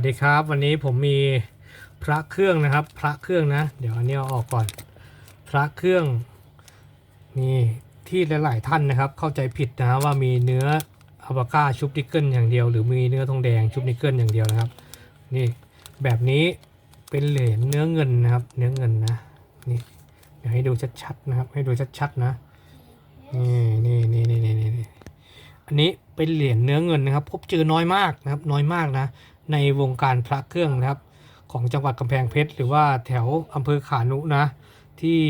วัสดีครับ วันนี้ผมมีพระเครื่องนะครับ พระเครื่องนะ เดี๋ยวอันนี้เอาออกก่อน พระเครื่องนี่ที่หลาย ๆ ท่านนะครับ เข้าใจผิดนะว่ามีเนื้ออะบาก้าชุบนิกเกิลอย่างเดียว หรือมีเนื้อทองแดงชุบนิกเกิลอย่างเดียวนะครับ นี่แบบนี้เป็นเหรียญเนื้อเงินนะครับ เนื้อเงินนะนี่เดี๋ยวให้ดูชัด ๆ นะครับ ให้ดูชัด ๆ นะนี่นี่นี่นี่นี่นี่อันนี้ เป็นเหรียญเนื้อเงินนะครับ พบเจอน้อยมากนะครับน้อยมากนะ ในวงการพระเครื่องนะครับ ของจังหวัดกำแพงเพชรหรือว่าแถวอำเภอขานุนะ ที่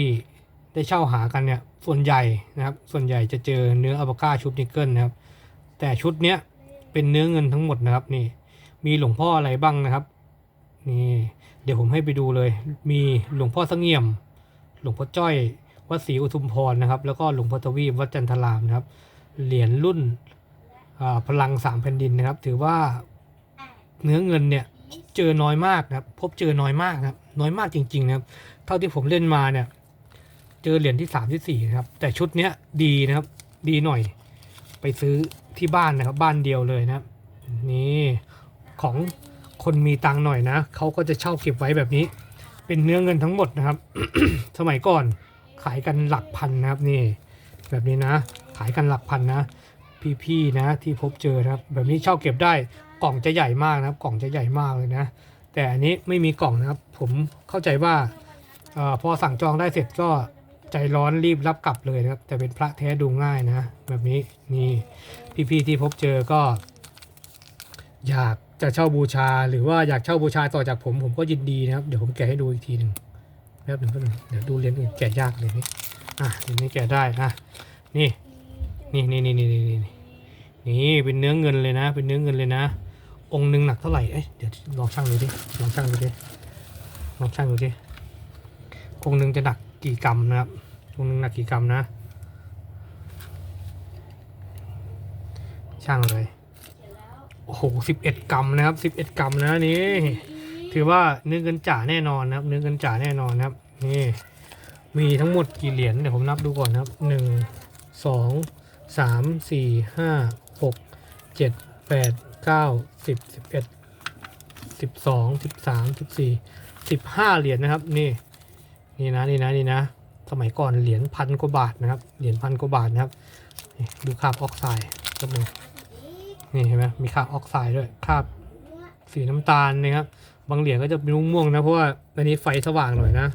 ได้เช่าหากันเนี่ยส่วนใหญ่นะครับ ส่วนใหญ่จะเจอเนื้ออะบาก้าชุบนิกเกิลนะครับ แต่ชุดเนี้ยเป็นเนื้อเงินทั้งหมดนะครับนี่ มีหลวงพ่ออะไรบ้างนะครับนี่เดี๋ยวผมให้ไปดูเลย มีหลวงพ่อสงเงียม หลวงพ่อจ้อย วัดศรีอุทุมพรนะครับ แล้วก็หลวงพ่อทวีปวัดจันทรามนะครับ เหรียญรุ่น พลังสามแผ่นดินนะครับ ถือว่าเนื้อเงินเนี่ยเจอน้อยมากนะครับ พบเจอน้อยมากนะครับ น้อยมากจริง ๆ นะครับ เท่าที่ผมเล่นมาเนี่ย เจอเหรียญที่สามที่สี่นะครับ แต่ชุดเนี้ยดีนะครับ ดีหน่อย ไปซื้อที่บ้านนะครับ บ้านเดียวเลยนะครับ นี่ของคนมีตังค์หน่อยนะ เขาก็จะเช่าเก็บไว้แบบนี้ เป็นเนื้อเงินทั้งหมดนะครับ สมัยก่อนขายกันหลักพันนะครับนี่ แบบนี้นะ ขายกันหลักพันนะ พี่ๆนะที่พบเจอนะครับ แบบนี้เช่าเก็บได้กล่องจะใหญ่มากนะครับ กล่องจะใหญ่มากเลยนะ แต่อันนี้ไม่มีกล่องนะครับ ผมเข้าใจว่าออพอสั่งจองได้เสร็จก็ใจร้อนรีบรับกลับเลยนะครับ แต่เป็นพระแท้ดูง่ายนะ แบบนี้นี่พี่ๆที่พบเจอก็ อยากจะเช่าบูชา หรือว่าอยากเช่าบูชาต่อจากผม ผมก็ยินดีนะครับ เดี๋ยวผมแกะให้ดูอีกทีหนึ่งแป๊บหนึ่งแป๊บนึงเดี๋ยวดูเหรียญอื่นแกะยากเลยนี่อะเหรียญนี้แกะได้นะนี่ นี่นี่นี่นี่นี่นี่นี่เป็นเนื้อเงินเลยนะ เป็นเนื้อเงินเลยนะ องค์หนึ่งหนักเท่าไหร่เอ้ยเดี๋ยวลองชั่งดูดิลองชั่งดูดิลองชั่งดูดิองค์หนึ่งจะหนักกี่กรัมนะครับองค์หนึ่งหนักกี่กรัมนะ ช่างเลยโอ้โหสิบเอ็ดกรัมนะครับสิบเอ็ดกรัมนะนี่ถือว่าเนื้อเงินจ่าแน่นอนนะครับ เนื้อเงินจ่าแน่นอนนะครับนี่มีทั้งหมดกี่เหรียญเดี๋ยวผมนับดูก่อนนะครับหนึ่งสอง สามสี่ห้าหกเจ็ดแปดเก้าสิบสิบเอ็ดสิบสองสิบสามสิบสี่สิบห้าเหรียญนะครับนี่นี่นะนี่นะนี่นะสมัยก่อนเหรียญพันกว่าบาทนะครับเหรียญพันกว่าบาทนะครับดูคาบออกไซด์ก็เป็นนี่เห็นไหมมีคาบออกไซด์ด้วยคาบสีน้ำตาลนะครับบางเหรียญก็จะเป็นม่วงๆนะเพราะว่าอันนี้ไฟสว่างหน่อยนะ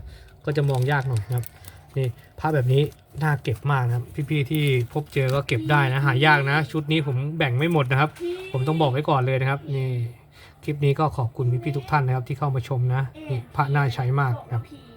ก็จะมองยากหน่อยนะครับ นี่ภาพแบบนี้น่าเก็บมากนะครับ พี่ๆที่พบเจอก็เก็บได้นะหายากนะ ชุดนี้ผมแบ่งไม่หมดนะครับ ผมต้องบอกไว้ก่อนเลยนะครับนี่คลิปนี้ก็ขอบคุณพี่ๆทุกท่านนะครับที่เข้ามาชมนะนี่พระน่าใช้มากนะครับพี่